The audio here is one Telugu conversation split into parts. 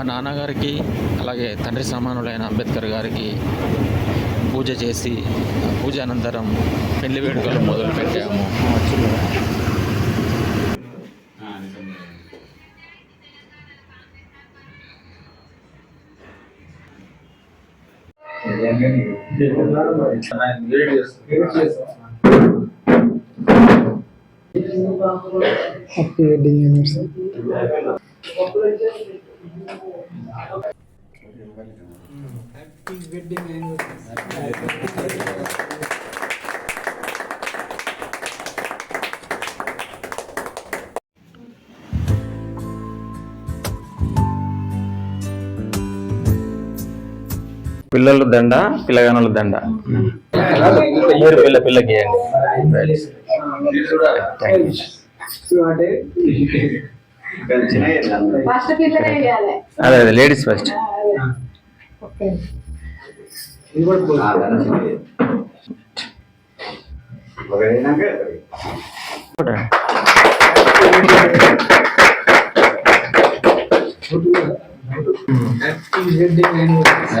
మా నాన్నగారికి అలాగే తండ్రి సమానులైన అంబేద్కర్ గారికి పూజ చేసి పూజ అనంతరం పెళ్ళి వేడుకలు మొదలు పెట్టాము హ్యాపీ వెడ్డింగ్ యానివర్సరీ పిల్లల దండ పిల్లగానుల దండ. మీరు పిల్ల పిల్లకి అదే అదే ladies first. Happy wedding anniversary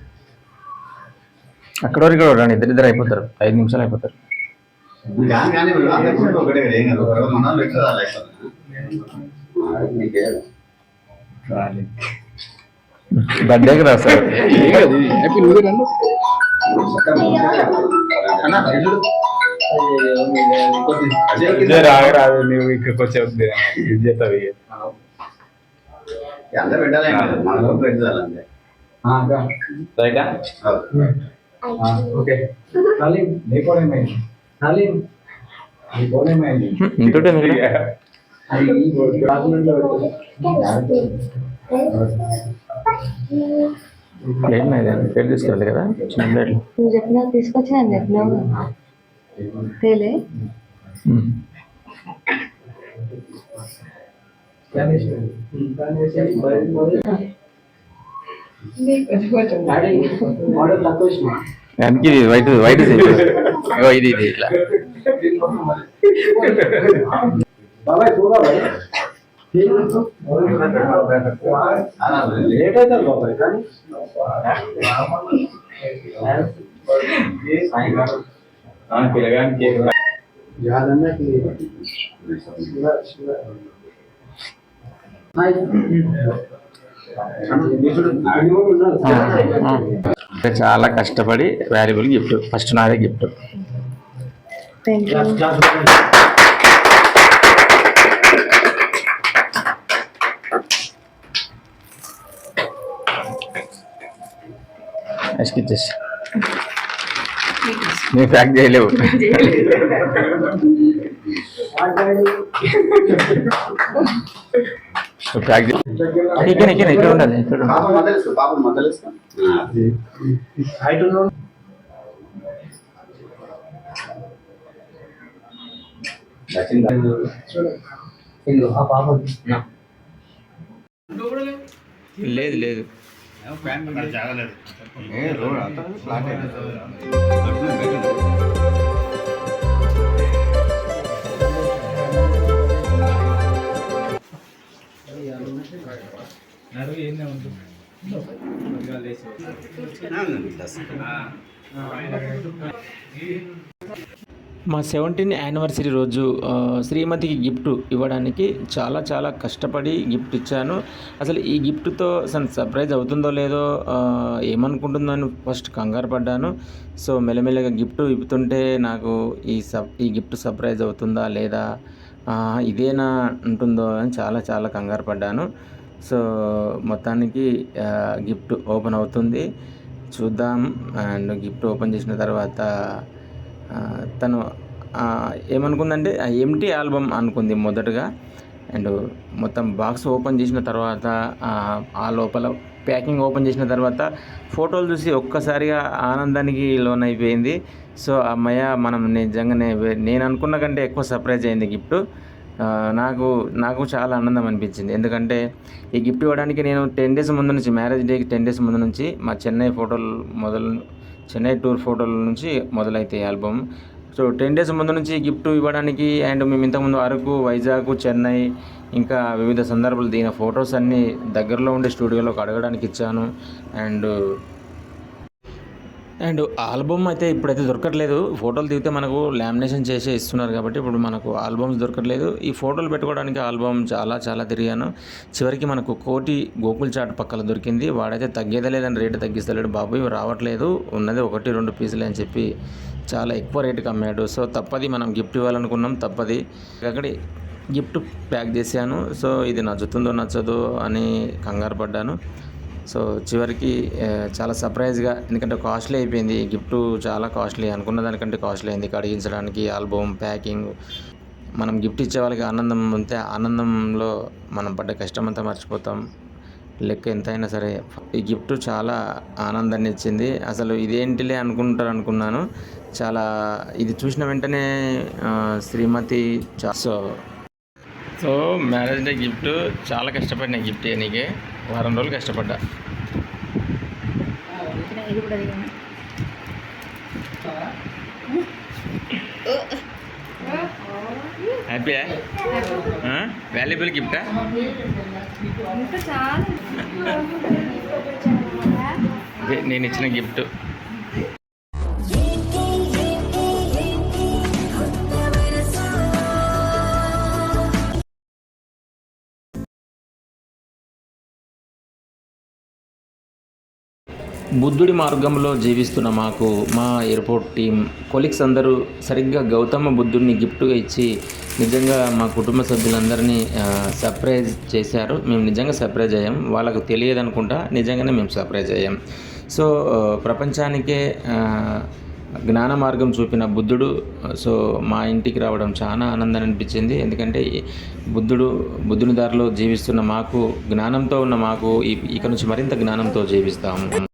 అక్కడ వరకు కూడా రండి ఇద్దరు ఇద్దరు అయిపోతారు ఐదు నిమిషాలు అయిపోతారు. బర్త్డేకి రా సార్ రాదు నువ్వు ఇక్కడికి వచ్చే ఇది చేస్తావు అందరూ పెట్టాలి. రైటా. ఓకే. సలీం నీ ఫోన్ ఏమైంది? సలీం నీ ఫోన్ ఏమైంది? ఇంకోటి ఎందుకు అది ఈ డాక్యుమెంట్లో పెట్టు. ప్లేట్ మీద ప్లేట్ తీసుకెళ్ళాలి కదా. చిన్న ప్లేట్లు నువ్వు చెప్పినా తీసుకొచ్చి నేను చెప్పినావు తేలే. చేసి స్కాన్ చేసి మొబైల్ మొబైల్ డాడీ మోడల్ తక్కువ ఇష్టమా దానికి ఇది వైట్ వైట్ ఇది ఇగో ఇది ఇది ఇట్లా బాబాయ్ పో బాబాయ్ అలా లేదు. లేట్ అవుతుంది బాబాయ్ కానీ పిల్లగాని కేక్ యాదన్నకి ఆ, ఆ. చాలా కష్టపడి వాల్యుబుల్ గిఫ్ట్ ఫస్ట్ నాదే గిఫ్ట్ ఇచ్చేసి నేను ప్యాక్ చేయలేవు. ప్యాక్ చే ఇక్కడ ఇక్కడ ఇక్కడ ఉండాలి ఇక్కడ. పాప మధ్యలో మా సెవెంటీన్ యానివర్సరీ రోజు శ్రీమతికి గిఫ్ట్ ఇవ్వడానికి చాలా చాలా కష్టపడి గిఫ్ట్ ఇచ్చాను. అసలు ఈ గిఫ్ట్తో అసలు సర్ప్రైజ్ అవుతుందో లేదో ఏమనుకుంటుందో అని ఫస్ట్ కంగారు పడ్డాను. సో మెల్లమెల్లగా గిఫ్ట్ ఇప్పుతుంటే నాకు ఈ సబ్ ఈ గిఫ్ట్ సర్ప్రైజ్ అవుతుందా లేదా ఇదేనా ఉంటుందో అని చాలా చాలా కంగారు పడ్డాను. సో మొత్తానికి గిఫ్ట్ ఓపెన్ అవుతుంది. చూద్దాం. అండ్ గిఫ్ట్ ఓపెన్ చేసిన తర్వాత తను ఏమనుకుందంటే ఎంటీ ఆల్బమ్ అనుకుంది మొదటగా. అండ్ మొత్తం బాక్స్ ఓపెన్ చేసిన తర్వాత ఆ, లోపల ప్యాకింగ్ ఓపెన్ చేసిన తర్వాత ఫోటోలు చూసి ఒక్కసారిగా ఆనందానికి లోనైపోయింది. సో అమ్మయ్య మనం నిజంగానే నేను అనుకున్న కంటే ఎక్కువ సర్ప్రైజ్ అయింది గిఫ్ట్. నాకు నాకు చాలా ఆనందం అనిపించింది. ఎందుకంటే ఈ గిఫ్ట్ ఇవ్వడానికి నేను టెన్ డేస్ ముందు నుంచి మ్యారేజ్ డేకి టెన్ డేస్ ముందు నుంచి మా చెన్నై ఫోటోలు మొదలు చెన్నై టూర్ ఫోటోల నుంచి మొదలైతాయి ఆల్బమ్. సో టెన్ డేస్ ముందు నుంచి గిఫ్ట్ ఇవ్వడానికి అండ్ మేము ఇంతకుముందు అరకు వైజాగ్ చెన్నై ఇంకా వివిధ సందర్భాలు దిగిన ఫొటోస్ అన్నీ దగ్గరలో ఉండే స్టూడియోలోకి అడగడానికి ఇచ్చాను. అండ్ అండ్ ఆల్బమ్ అయితే ఇప్పుడైతే దొరకట్లేదు. ఫోటోలు దిగితే మనకు లామినేషన్ చేసే ఇస్తున్నారు కాబట్టి ఇప్పుడు మనకు ఆల్బమ్స్ దొరకట్లేదు. ఈ ఫోటోలు పెట్టుకోవడానికి ఆల్బమ్ చాలా చాలా తిరిగాను. చివరికి మనకు కోటి గోకుల్ చాట్ పక్కన దొరికింది. వాడైతే తగ్గేదే లేదని రేటు తగ్గిస్తలేడు బాబు. ఇవి రావట్లేదు. ఉన్నది ఒకటి రెండు పీసులే అని చెప్పి చాలా ఎక్కువ రేటుకి అమ్మాడు. సో తప్పది. మనం గిఫ్ట్ ఇవ్వాలనుకున్నాం తప్పది. అక్కడి గిఫ్ట్ ప్యాక్ చేశాను. సో ఇది నచ్చుతుందో నచ్చదో అని కంగారు పడ్డాను. సో చివరికి చాలా సర్ప్రైజ్గా ఎందుకంటే కాస్ట్లీ అయిపోయింది. గిఫ్ట్ చాలా కాస్ట్లీ. అనుకున్న దానికంటే కాస్ట్లీ అయింది. కడిగించడానికి ఆల్బమ్ ప్యాకింగ్ మనం గిఫ్ట్ ఇచ్చే వాళ్ళకి ఆనందం ఉంటే ఆనందంలో మనం పడ్డ కష్టం అంతా మర్చిపోతాం. లెక్క ఎంతైనా సరే ఈ గిఫ్ట్ చాలా ఆనందాన్ని ఇచ్చింది. అసలు ఇదేంటిలే అనుకుంటారు అనుకున్నాను. చాలా ఇది చూసిన వెంటనే శ్రీమతి so so marriage day gift చాలా కష్టపడిన గిఫ్ట్ నీకే. వారం రోజులు కష్టపడ్డా. హ్యాపీయా వాల్యుబుల్ గిఫ్టా నేను ఇచ్చిన గిఫ్ట్ బుద్ధుడి మార్గంలో జీవిస్తున్న మాకు మా ఎయిర్పోర్ట్ టీం కొలీగ్స్ అందరూ సరిగ్గా గౌతమ బుద్ధుడిని గిఫ్ట్గా ఇచ్చి నిజంగా మా కుటుంబ సభ్యులందరినీ సర్ప్రైజ్ చేశారు. మేము నిజంగా సర్ప్రైజ్ అయ్యాం. వాళ్ళకు తెలియదు అనుకుంటా నిజంగానే మేము సర్ప్రైజ్ అయ్యాం. సో ప్రపంచానికే జ్ఞాన మార్గం చూపిన బుద్ధుడు సో మా ఇంటికి రావడం చాలా ఆనందం అనిపించింది. ఎందుకంటే బుద్ధుడు బుద్ధుని దారిలో జీవిస్తున్న మాకు జ్ఞానంతో ఉన్న మాకు ఇక నుంచి మరింత జ్ఞానంతో జీవిస్తాము.